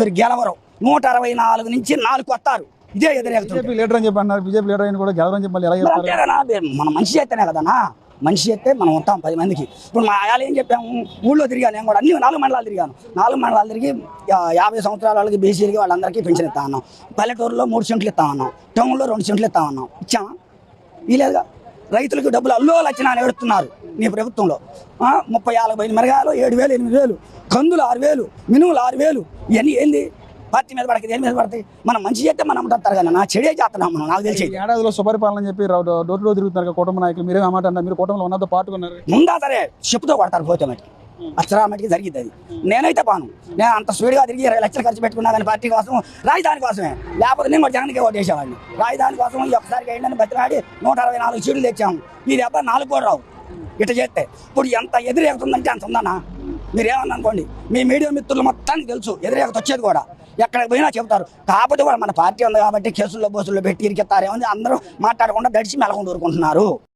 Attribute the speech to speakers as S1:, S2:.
S1: మీరు గెలవరు. నూట అరవై నాలుగు నుంచి నాలుగు వస్తారు ఇదే ఎదురెగుతుంది
S2: బీజేపీ లీడర్ అని చెప్పి అన్నారు బీజేపీ లీడర్ అయిన కూడా గెలవరని చెప్పి ఎలా చెప్తారు?
S1: మన మనిషి చేస్తేనే కదనా మనిషి చేస్తే మనం ఉంటాం పది మందికి. ఇప్పుడు మా ఆయాలు ఏం చెప్పాము? ఊళ్ళో తిరిగాను నేను కూడా. అన్ని నాలుగు మండలాలు తిరిగాను. నాలుగు మండలాలు తిరిగి యాభై సంవత్సరాల వాళ్ళకి బీసీలకి వాళ్ళందరికీ పెన్షన్ ఇస్తా ఉన్నాం. పల్లెటూరులో మూడు సెంట్లు ఇస్తా ఉన్నాం. టౌన్లో రెండు సెంట్లు ఇస్తా ఉన్నాం. ఇచ్చామా వీలేదుగా? రైతులకు డబ్బులు అల్లో లక్షణ అని ఏడుతున్నారు నీ ప్రభుత్వంలో ముప్పై యాభై మిరగాయలు ఏడు వేలు ఎనిమిది వేలు కందులు ఆరు వేలు మినుములు ఆరు వేలు ఇవన్నీ ఏంది? పార్టీ మీద పడక దేని మీద పడతాయి? మనం మంచి చేస్తే మనం ఉంటారు కానీ నా చెడే చేస్తున్నాం మనం నాకు తెలిసి
S2: ఏడాదిలో సుపరిపాలన చెప్పి డోర్ డోర్ తిరుగుతున్నారు కదా కూటమి నాయకులు మీరే మాట అన్నారు. మీరు కూటమిలో ఉన్నదో పాటుకున్నారు.
S1: ముందా సరే చెప్పుతో కొడతారు పోతే మటుకి అచ్చరా మటుకి జరిగింది అది. నేనైతే పాను. నేను అంత స్పీడ్గా తిరిగి ఇరవై లక్షలు ఖర్చు పెట్టుకున్నా కానీ పార్టీ కోసం రాజధాని కోసమే. లేకపోతే నేను కూడా జగన్కే ఓటు వేసేవాడిని. రాజధాని కోసం ఈ ఒక్కసారికి ఏంటని బతిలాడి నూట అరవై నాలుగు సీట్లు తెచ్చాము. ఈ దెబ్బ నాలుగు కూడా రావు. ఇట చేస్తే. ఇప్పుడు ఎంత ఎదురేగుతుందంటే అంత ఉందన్నా. మీరేమన్నా అనుకోండి మీ మీడియా మిత్రులు మొత్తానికి తెలుసు ఎదురేగత వచ్చేది కూడా. ఎక్కడికి పోయినా చెబుతారు. కాకపోతే కూడా మన పార్టీ ఉంది కాబట్టి కేసుల్లో బోసుల్లో పెట్టి ఇరికెత్తారేమో అని అందరూ మాట్లాడకుండా గడిచి మెలకుండా ఊరుకుంటున్నారు